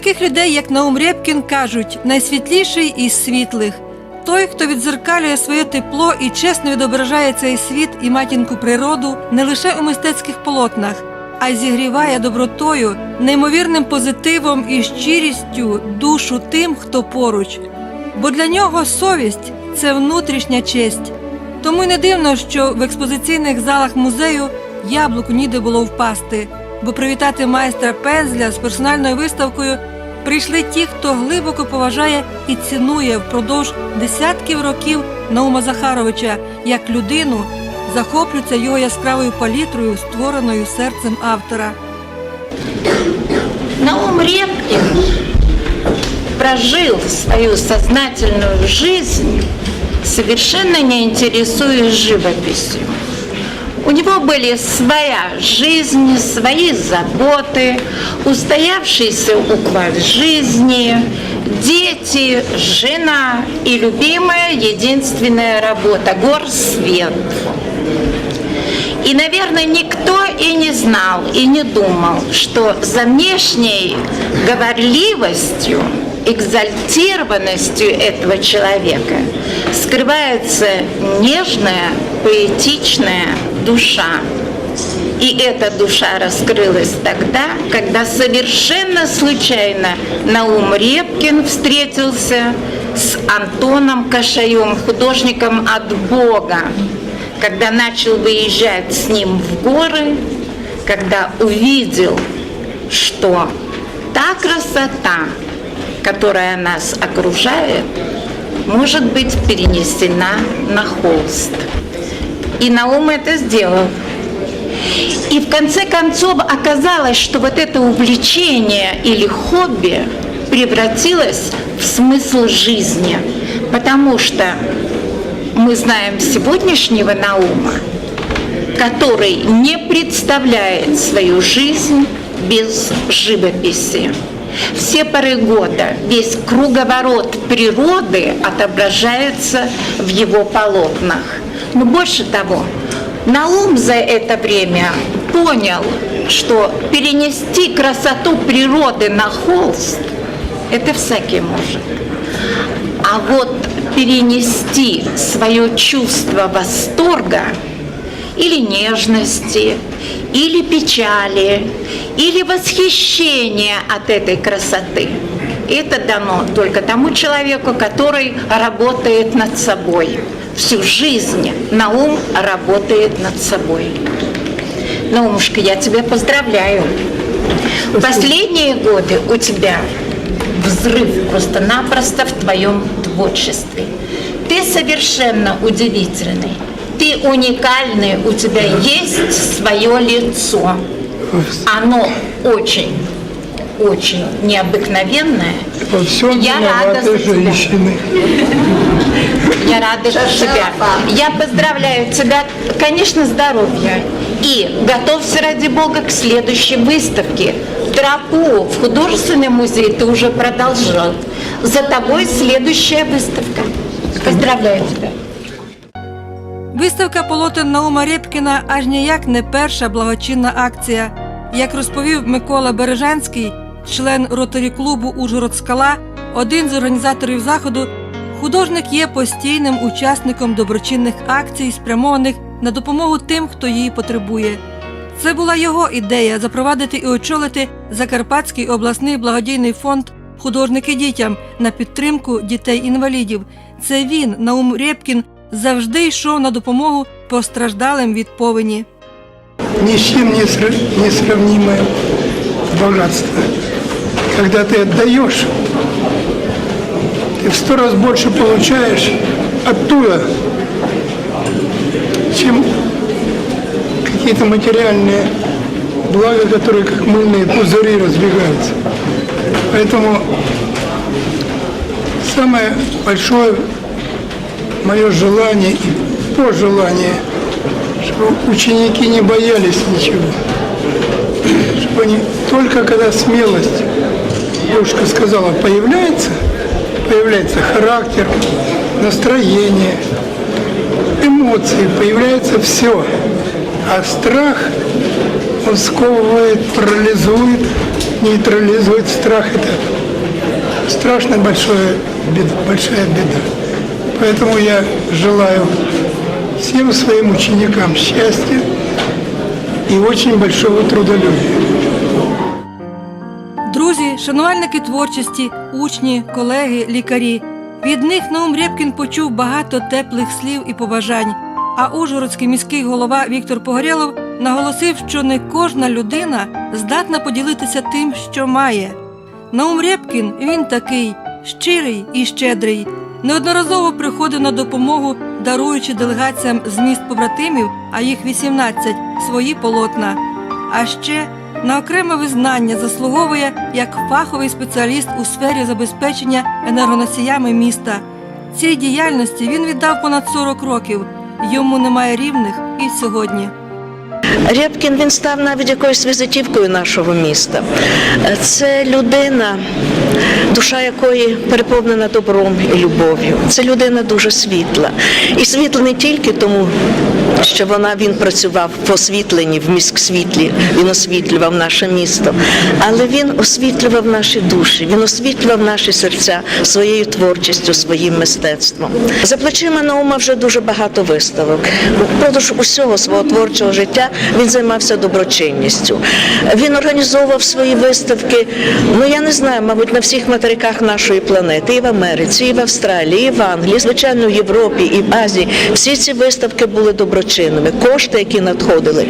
таких людей, як Наум Рєпкін, кажуть, найсвітліший із світлих. Той, хто відзеркалює своє тепло і чесно відображає цей світ і матінку природу не лише у мистецьких полотнах, а й зігріває добротою, неймовірним позитивом і щирістю душу тим, хто поруч. Бо для нього совість це внутрішня честь. Тому й не дивно, що в експозиційних залах музею яблуку ніде було впасти, бо привітати майстра пензля з персональною виставкою прийшли ті, хто глибоко поважає і цінує впродовж десятків років Наума Захаровича як людину, захоплюються його яскравою палітрою, створеною серцем автора. Наум Репкин прожил свою сознательную жизнь, совершенно не интересуясь живописью. Него были своя жизнь, свои заботы, устоявшийся уклад жизни, дети, жена и любимая единственная работа – горсвет. И, наверное, никто и не знал, и не думал, что за внешней говорливостью, экзальтированностью этого человека скрывается нежная, поэтичная душа. И эта душа раскрылась тогда, когда совершенно случайно Наум Репкин встретился с Антоном Кашаем, художником от Бога, когда начал выезжать с ним в горы, когда увидел, что та красота, которая нас окружает, может быть перенесена на холст. И Наум это сделал. И в конце концов оказалось, что вот это увлечение или хобби превратилось в смысл жизни, потому что мы знаем сегодняшнего Наума, который не представляет свою жизнь без живописи. Все поры года, весь круговорот природы отображается в его полотнах. Но больше того, Наум за это время понял, что перенести красоту природы на холст – это всякий может. А вот перенести свое чувство восторга или нежности, или печали, или восхищения от этой красоты. Это дано только тому человеку, который работает над собой. Всю жизнь Наум работает над собой. Наумушка, я тебя поздравляю. В последние годы у тебя взрыв просто-напросто в твоем творчестве. Ты совершенно удивительный. Ты уникальный, у тебя есть свое лицо. Оно очень, очень необыкновенное. Во всем Я рада за тебя. женщины. Я рада за тебя. Я поздравляю тебя, конечно, здоровья. И готовься, ради Бога, к следующей выставке. Тропу в художественный музей ты уже продолжал. За тобой следующая выставка. Поздравляю тебя. Виставка полотен Наума Рєпкіна аж ніяк не перша благочинна акція. Як розповів Микола Бережанський, член ротарі клубу Ужгород Скала, один з організаторів заходу, художник є постійним учасником доброчинних акцій, спрямованих на допомогу тим, хто її потребує. Це була його ідея запровадити і очолити Закарпатський обласний благодійний фонд Художники дітям на підтримку дітей-інвалідів. Це він, Наум Рєпкін, завжди йшов на допомогу постраждалим від повені. Чем не, сра- несравнимое богатство. Когда ты ты в сто раз больше получаешь оттуда, чем какие-то материальные блага, которые как мыльные пузыри разбегаются. Поэтому самое большое мое желание и пожелание, чтобы ученики не боялись ничего. Чтобы они только когда смелость, девушка сказала, появляется, появляется характер, настроение, эмоции, появляется все. А страх, Он сковывает, парализует, нейтрализует страх. Это страшно большое, бед- большая беда. Поэтому я желаю всем своим ученикам счастья и очень большого трудолюбия. Шанувальники творчості, учні, колеги, лікарі. Від них Наум Рєпкін почув багато теплих слів і побажань. А Ужгородський міський голова Віктор Погорєлов наголосив, що не кожна людина здатна поділитися тим, що має. Наум Рєпкін він такий щирий і щедрий. Неодноразово приходив на допомогу, даруючи делегаціям з міст побратимів, а їх 18, свої полотна. А ще на окреме визнання заслуговує як фаховий спеціаліст у сфері забезпечення енергоносіями міста. Цій діяльності він віддав понад 40 років. Йому немає рівних і сьогодні. Рябкін він став навіть якоюсь візитівкою нашого міста. Це людина, душа якої переповнена добром і любов'ю. Це людина дуже світла. І світла не тільки тому, що вона він працював в освітленні, в міськсвітлі, він освітлював наше місто, але він освітлював наші душі, він освітлював наші серця своєю творчістю, своїм мистецтвом. За плечима Наума вже дуже багато виставок. Впродовж усього свого творчого життя він займався доброчинністю. Він організовував свої виставки. Ну я не знаю, мабуть, на всіх материках нашої планети, і в Америці, і в Австралії, і в Англії, звичайно, в Європі, і в Азії. Всі ці виставки були доброчинними. Кошти, які надходили,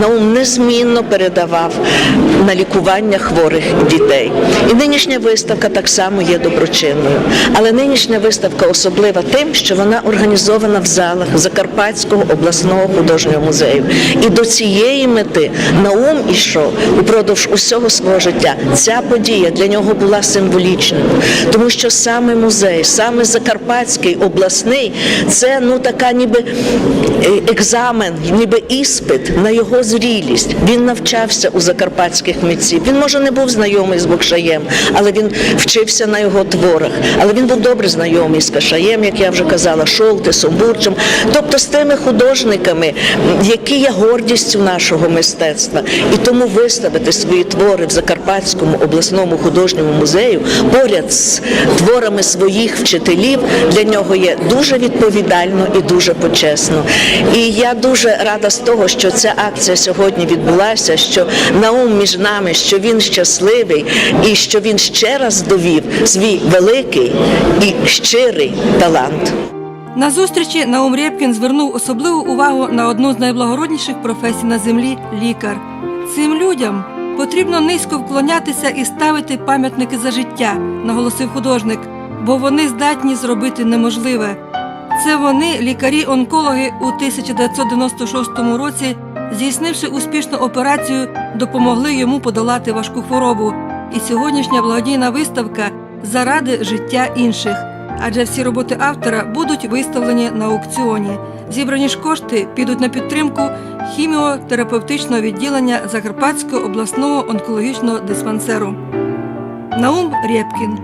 Наум незмінно передавав на лікування хворих дітей. І нинішня виставка так само є доброчинною. Але нинішня виставка особлива тим, що вона організована в залах Закарпатського обласного художнього музею. І до цієї мети Наум ішов упродовж усього свого життя. Ця подія для нього була символічною, тому що саме музей, саме Закарпатський обласний, це ну така ніби е, екзамен, ніби іспит на його зрілість. Він навчався у закарпатських митців. Він може не був знайомий з Бокшаєм, але він вчився на його творах. Але він був добре знайомий з Кашаєм, як я вже казала, Шолтисом, Бурчем, тобто з тими художниками, які є гордістю нашого мистецтва. І тому виставити свої твори в Закарпатському обласному художньому музею поряд з творами своїх вчителів для нього є дуже відповідально і дуже почесно. І я дуже рада з того, що ця акція сьогодні відбулася, що Наум між нами, що він щасливий і що він ще раз довів свій великий і щирий талант. На зустрічі Наум Рєпкін звернув особливу увагу на одну з найблагородніших професій на землі лікар. Цим людям потрібно низько вклонятися і ставити пам'ятники за життя, наголосив художник, бо вони здатні зробити неможливе. Це вони, лікарі-онкологи, у 1996 році, здійснивши успішну операцію, допомогли йому подолати важку хворобу. І сьогоднішня благодійна виставка заради життя інших. Адже всі роботи автора будуть виставлені на аукціоні. Зібрані ж кошти підуть на підтримку хіміотерапевтичного відділення Закарпатського обласного онкологічного диспансеру. Наум Рєпкін.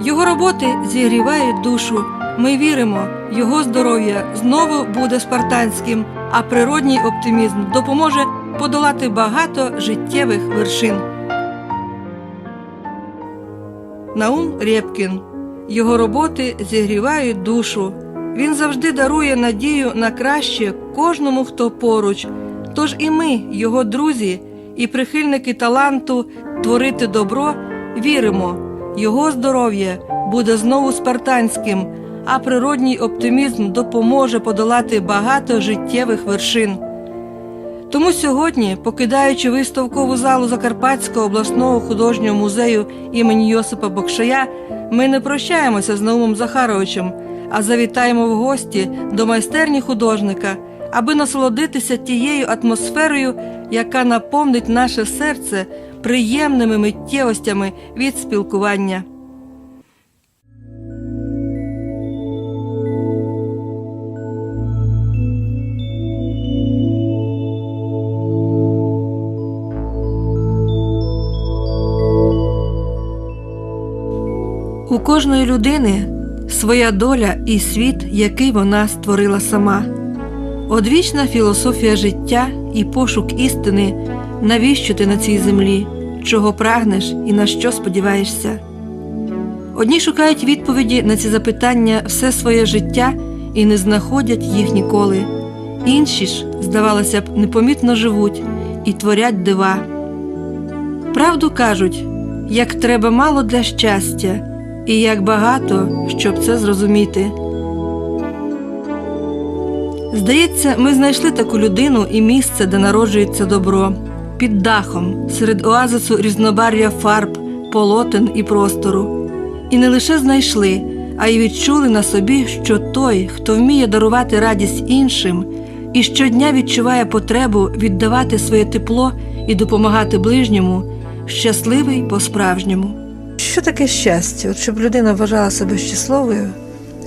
Його роботи зігрівають душу. Ми віримо, його здоров'я знову буде спартанським, а природній оптимізм допоможе подолати багато життєвих вершин. Наум Рєпкін. Його роботи зігрівають душу. Він завжди дарує надію на краще кожному, хто поруч. Тож і ми, його друзі і прихильники таланту творити добро, віримо, його здоров'я буде знову спартанським, а природній оптимізм допоможе подолати багато життєвих вершин. Тому сьогодні, покидаючи виставкову залу Закарпатського обласного художнього музею імені Йосипа Бокшая, ми не прощаємося з Наумом Захаровичем, а завітаємо в гості до майстерні художника, аби насолодитися тією атмосферою, яка наповнить наше серце приємними миттєвостями від спілкування. Кожної людини своя доля і світ, який вона створила сама. Одвічна філософія життя і пошук істини навіщо ти на цій землі, чого прагнеш і на що сподіваєшся. Одні шукають відповіді на ці запитання все своє життя і не знаходять їх ніколи. Інші ж, здавалося б, непомітно живуть і творять дива. Правду кажуть, як треба мало для щастя, і як багато, щоб це зрозуміти. Здається, ми знайшли таку людину і місце, де народжується добро, під дахом, серед оазису різнобарв'я фарб, полотен і простору. І не лише знайшли, а й відчули на собі, що той, хто вміє дарувати радість іншим, і щодня відчуває потребу віддавати своє тепло і допомагати ближньому, щасливий по-справжньому. Що таке щастя? От щоб людина вважала себе щасливою,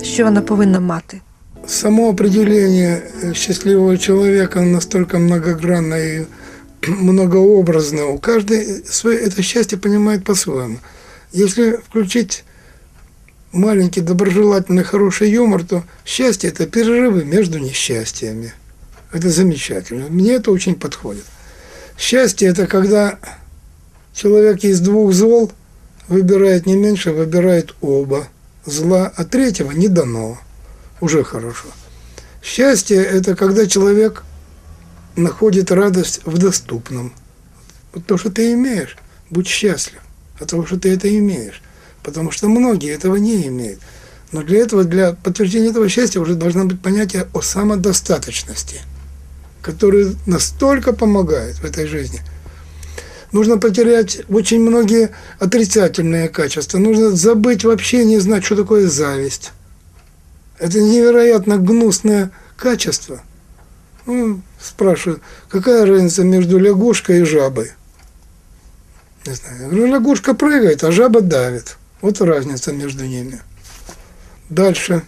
що вона повинна мати? Само определение э, счастливого человека настолько многогранно и многообразно. У каждой свое это счастье понимает по-своему. Если включить маленький, доброжелательный, хороший юмор, то счастье – это перерывы между несчастьями. Это замечательно. Мне это очень подходит. Счастье – это когда человек из двух зол выбирает не меньше, выбирает оба зла, а третьего не дано. Уже хорошо. Счастье – это когда человек находит радость в доступном. То, что ты имеешь, будь счастлив от того, что ты это имеешь. Потому что многие этого не имеют. Но для этого, для подтверждения этого счастья уже должно быть понятие о самодостаточности, которое настолько помогает в этой жизни. Нужно потерять очень многие отрицательные качества. Нужно забыть вообще не знать, что такое зависть. Это невероятно гнусное качество. Ну, спрашивают, какая разница между лягушкой и жабой? Не знаю. Я говорю, лягушка прыгает, а жаба давит. Вот разница между ними. Дальше.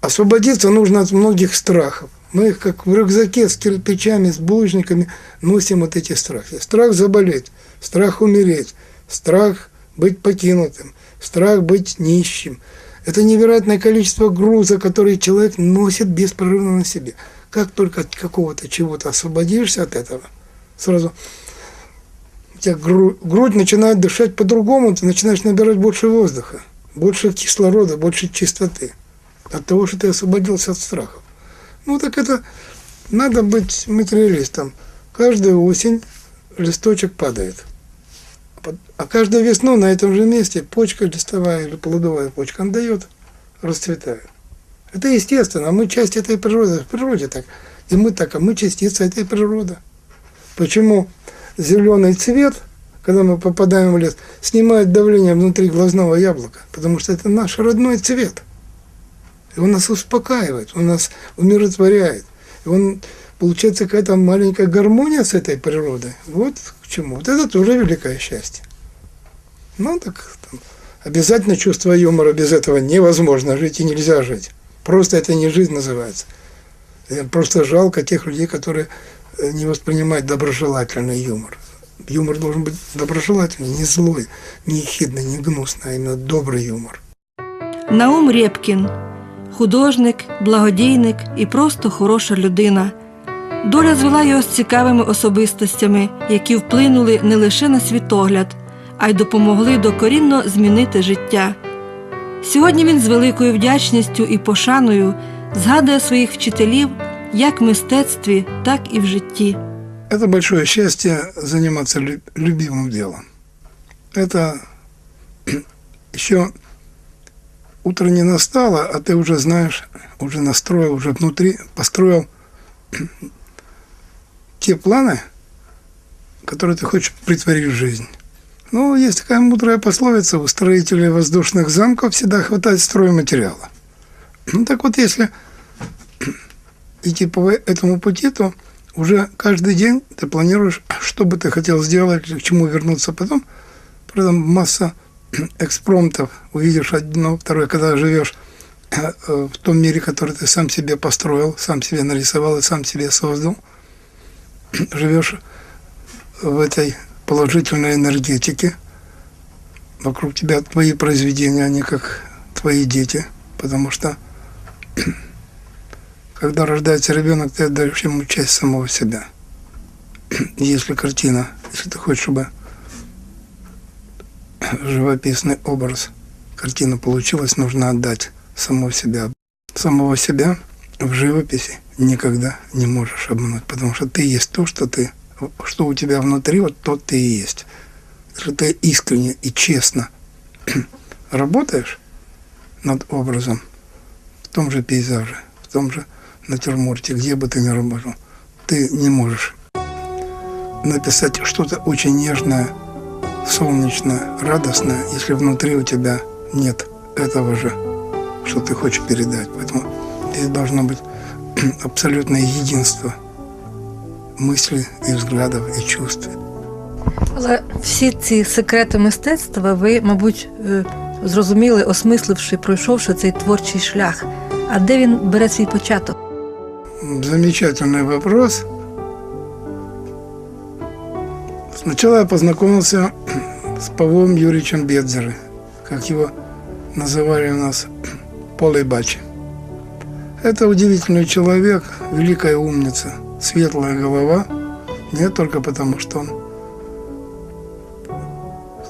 Освободиться нужно от многих страхов. Мы их как в рюкзаке с кирпичами, с булыжниками носим вот эти страхи. Страх заболеть, страх умереть, страх быть покинутым, страх быть нищим. Это невероятное количество груза, который человек носит беспрерывно на себе. Как только от какого-то чего-то освободишься от этого, сразу у тебя гру- грудь начинает дышать по-другому, ты начинаешь набирать больше воздуха, больше кислорода, больше чистоты. От того, что ты освободился от страхов. Ну так это надо быть материалистом. Каждую осень листочек падает. А каждую весну на этом же месте почка листовая или плодовая почка, она дает, расцветает. Это естественно, мы часть этой природы, в природе так. И мы так, а мы частица этой природы. Почему зеленый цвет, когда мы попадаем в лес, снимает давление внутри глазного яблока? Потому что это наш родной цвет. И он нас успокаивает, он нас умиротворяет. И он, получается, какая-то маленькая гармония с этой природой. Вот к чему. Вот это тоже великое счастье. Ну, так там, обязательно чувство юмора, без этого невозможно жить и нельзя жить. Просто это не жизнь называется. И Просто жалко тех людей, которые э, не воспринимают доброжелательный юмор. Юмор должен быть доброжелательный, не злой, не ехидный, не гнусный, а именно добрый юмор. Наум Рєпкін художник, благодійник і просто хороша людина. Доля звела його з цікавими особистостями, які вплинули не лише на світогляд, а й допомогли докорінно змінити життя. Сьогодні він з великою вдячністю і пошаною згадує своїх вчителів як в мистецтві, так і в житті. Это большое счастье заниматься лю- любимым делом. Это еще утро не настало, а ты уже знаешь, уже настроил, уже внутри построил те планы, которые ты хочешь притворить в жизнь. Ну, есть такая мудрая пословица, у строителей воздушных замков всегда хватает стройматериала. Ну, так вот, если идти по этому пути, то уже каждый день ты планируешь, что бы ты хотел сделать, к чему вернуться потом. При этом масса экспромтов, увидишь одно, второе, когда живешь э, в том мире, который ты сам себе построил, сам себе нарисовал и сам себе создал, живешь в этой положительной энергетике, вокруг тебя твои произведения, они как твои дети, потому что когда рождается ребенок, ты отдаешь ему часть самого себя. если картина, если ты хочешь, чтобы живописный образ, картина получилась, нужно отдать самого себя. Самого себя в живописи никогда не можешь обмануть, потому что ты есть то, что ты, что у тебя внутри, вот то ты и есть. Если ты искренне и честно работаешь над образом в том же пейзаже, в том же натюрморте, где бы ты ни работал, ты не можешь написать что-то очень нежное, солнечное, радостное, если внутри у тебя нет этого же, что ты хочешь передать. Поэтому здесь должно быть абсолютное единство мыслей и взглядов и чувств. Але всі ці секрети мистецтва ви, мабуть, е, зрозуміли, осмисливши, пройшовши цей творчий шлях. А де він бере свій початок? Замечательный вопрос. Сначала я познакомился с Павлом Юрьевичем Бедзеры, как его называли у нас Полей Бачи. Это удивительный человек, великая умница, светлая голова. Не только потому, что он,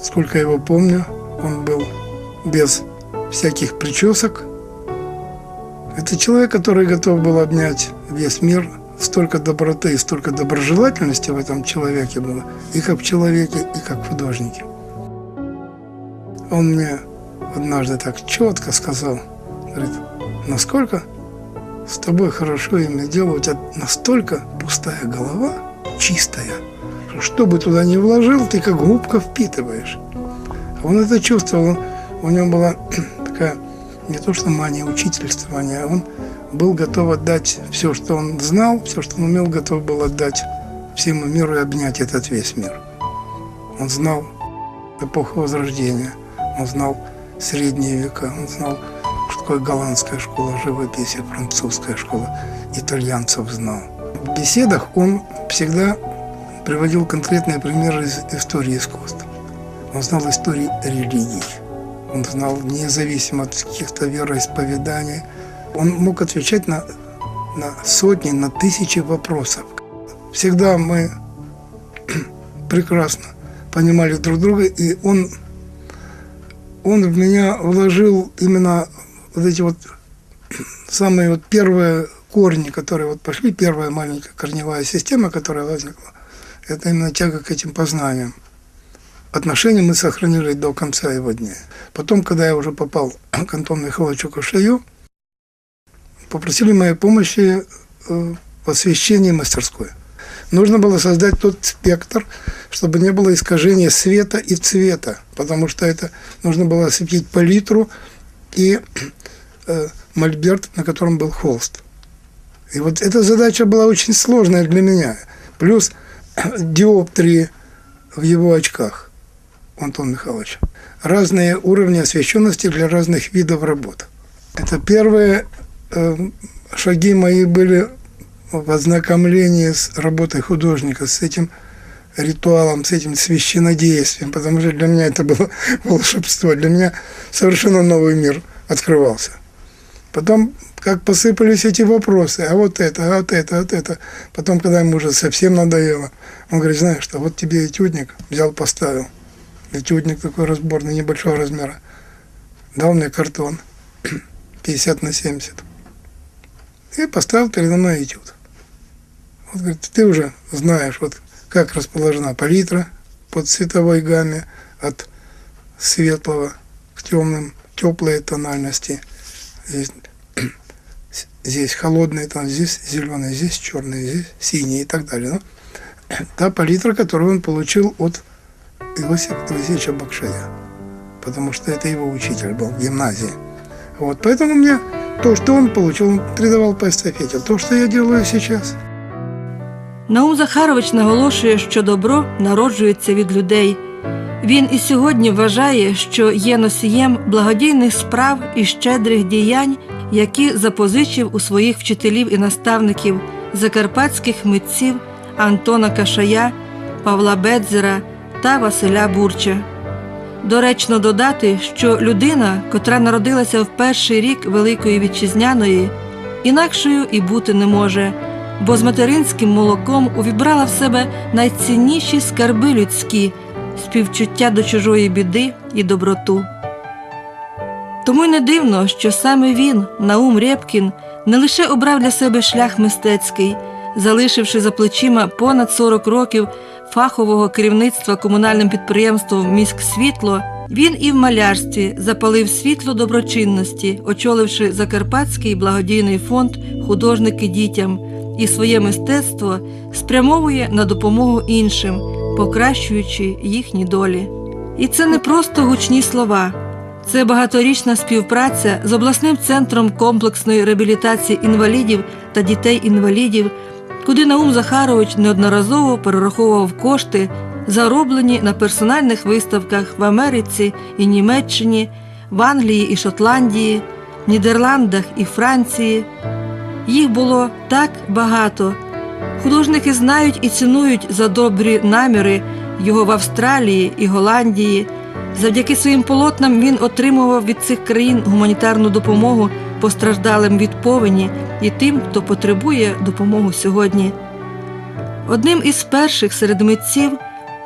сколько я его помню, он был без всяких причесок, это человек, который готов был обнять весь мир. Столько доброты и столько доброжелательности в этом человеке было. И как в человеке, и как в художнике. Он мне однажды так четко сказал, говорит, насколько с тобой хорошо иметь дело, у тебя настолько пустая голова, чистая, что что бы туда ни вложил, ты как губка впитываешь. А Он это чувствовал, у него была такая не то что мания учительствования, а он был готов отдать все, что он знал, все, что он умел, готов был отдать всему миру и обнять этот весь мир. Он знал эпоху Возрождения, он знал средние века, он знал, что такое голландская школа живописи, французская школа, итальянцев знал. В беседах он всегда приводил конкретные примеры из истории искусств. Он знал истории религий. Он знал независимо от каких-то вероисповеданий. Он мог отвечать на, на сотни, на тысячи вопросов. Всегда мы прекрасно понимали друг друга, и он, он в меня вложил именно вот эти вот самые вот первые корни, которые вот пошли, первая маленькая корневая система, которая возникла, это именно тяга к этим познаниям отношения мы сохранили до конца его дней. Потом, когда я уже попал к Антону Михайловичу Кушаю, попросили моей помощи э, в освещении мастерской. Нужно было создать тот спектр, чтобы не было искажения света и цвета, потому что это нужно было осветить палитру и э, мольберт, на котором был холст. И вот эта задача была очень сложная для меня. Плюс диоптрии в его очках. Антон Михайлович. Разные уровни освещенности для разных видов работ. Это первые э, шаги мои были в ознакомлении с работой художника, с этим ритуалом, с этим священнодействием, потому что для меня это было волшебство, для меня совершенно новый мир открывался. Потом, как посыпались эти вопросы, а вот это, а вот это, а вот это. Потом, когда ему уже совсем надоело, он говорит, знаешь что, вот тебе этюдник, взял, поставил. Этюдник такой разборный, небольшого размера. Дал мне картон 50 на 70. И поставил передо мной этюд. Вот, говорит, ты уже знаешь, вот как расположена палитра по цветовой гамме от светлого к темным, теплые тональности. Здесь, здесь холодные, там, здесь зеленые, здесь черные, здесь синие и так далее. Ну, та палитра, которую он получил от Иосифа Петровича Бакшая. Потому что это его учитель был в гимназии. Вот, поэтому мне то, что он получил, он передавал по эстафете. То, что я делаю сейчас. Наум Захарович наголошує, що добро народжується від людей. Він і сьогодні вважає, що є носієм благодійних справ і щедрих діянь, які запозичив у своїх вчителів і наставників закарпатських митців Антона Кашая, Павла Бедзера та Василя Бурча. Доречно додати, що людина, котра народилася в перший рік Великої Вітчизняної, інакшою і бути не може, бо з материнським молоком увібрала в себе найцінніші скарби людські, співчуття до чужої біди і доброту. Тому й не дивно, що саме він, Наум Рєпкін, не лише обрав для себе шлях мистецький, залишивши за плечима понад 40 років фахового керівництва комунальним підприємством «Міськсвітло», він і в малярстві запалив світло доброчинності, очоливши Закарпатський благодійний фонд Художники дітям і своє мистецтво спрямовує на допомогу іншим, покращуючи їхні долі. І це не просто гучні слова. Це багаторічна співпраця з обласним центром комплексної реабілітації інвалідів та дітей-інвалідів, куди Наум Захарович неодноразово перераховував кошти, зароблені на персональних виставках в Америці і Німеччині, в Англії і Шотландії, Нідерландах і Франції. Їх було так багато. Художники знають і цінують за добрі наміри його в Австралії і Голландії. Завдяки своїм полотнам він отримував від цих країн гуманітарну допомогу постраждалим від повені і тим, хто потребує допомогу сьогодні. Одним із перших серед митців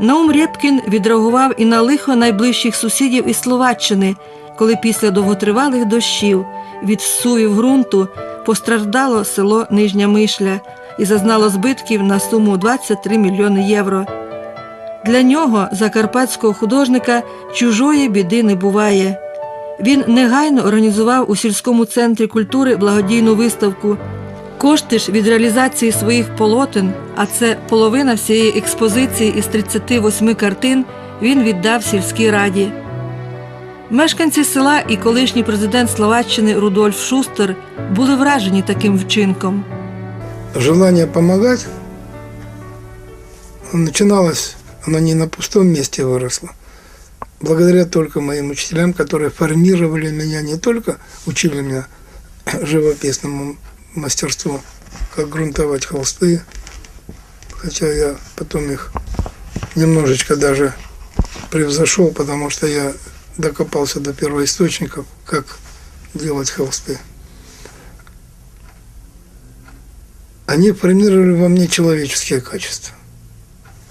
Наум Рєпкін відреагував і на лихо найближчих сусідів із Словаччини, коли після довготривалих дощів від всувів ґрунту постраждало село Нижня Мишля і зазнало збитків на суму 23 мільйони євро. Для нього, закарпатського художника, чужої біди не буває. Він негайно організував у сільському центрі культури благодійну виставку. Кошти ж від реалізації своїх полотен, а це половина всієї експозиції із 38 картин, він віддав сільській раді. Мешканці села і колишній президент Словаччини Рудольф Шустер були вражені таким вчинком. Желание помогать начиналось, оно не на пустом месте выросло. Благодаря только моим учителям, которые формировали меня, не только учили меня живописному мастерству, как грунтовать холсты, хотя я потом их немножечко даже превзошел, потому что я докопался до первоисточников, как делать холсты. Они формировали во мне человеческие качества.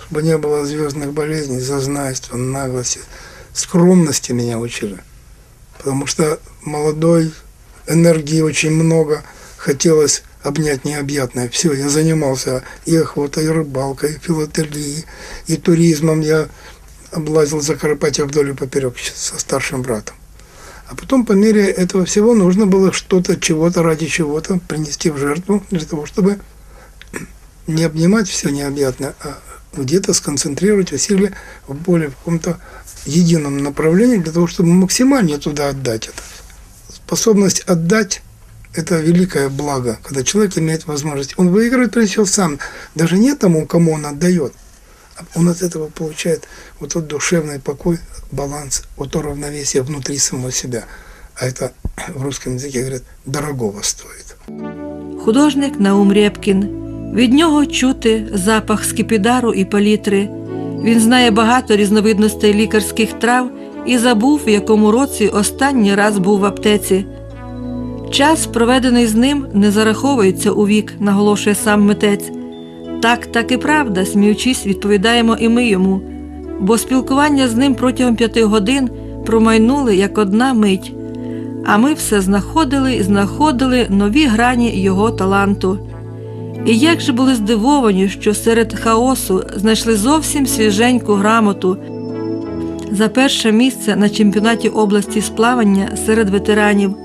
Чтобы не было звездных болезней, зазнайства, наглости, скромности меня учили. Потому что молодой, энергии очень много, хотелось обнять необъятное. Все, я занимался и охотой, и рыбалкой, и филателией, и туризмом. Я облазил Закарпатье вдоль и поперек со старшим братом. А потом по мере этого всего нужно было что-то, чего-то ради чего-то принести в жертву для того, чтобы не обнимать все необъятное, а где-то сконцентрировать усилия в более в каком-то едином направлении для того, чтобы максимально туда отдать это. Способность отдать – это великое благо, когда человек имеет возможность. Он выигрывает прежде всего сам, даже не тому, кому он отдает, а он от этого получает вот тот душевный покой, баланс, вот то равновесие внутри самого себя. А это в русском языке говорят, дорогого стоит. Художник Наум Рєпкін. Від нього чути запах скипідару і палітри. Він знає багато різновидностей лікарських трав і забув, в якому році останній раз був в аптеці. Час, проведений з ним, не зараховується у вік, наголошує сам митець. Так, так і правда, сміючись, відповідаємо і ми йому, бо спілкування з ним протягом п'яти годин промайнули як одна мить, а ми все знаходили і знаходили нові грані його таланту. І як же були здивовані, що серед хаосу знайшли зовсім свіженьку грамоту за перше місце на чемпіонаті області з плавання серед ветеранів,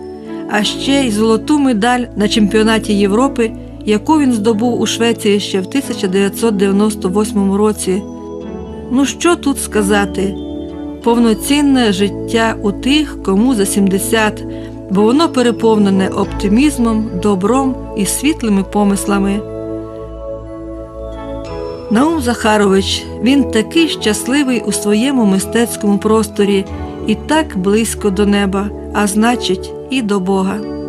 а ще й золоту медаль на чемпіонаті Європи, яку він здобув у Швеції ще в 1998 році. Ну що тут сказати? Повноцінне життя у тих, кому за 70, бо воно переповнене оптимізмом, добром і світлими помислами. Наум Захарович, він такий щасливий у своєму мистецькому просторі і так близько до неба, а значить, і до Бога.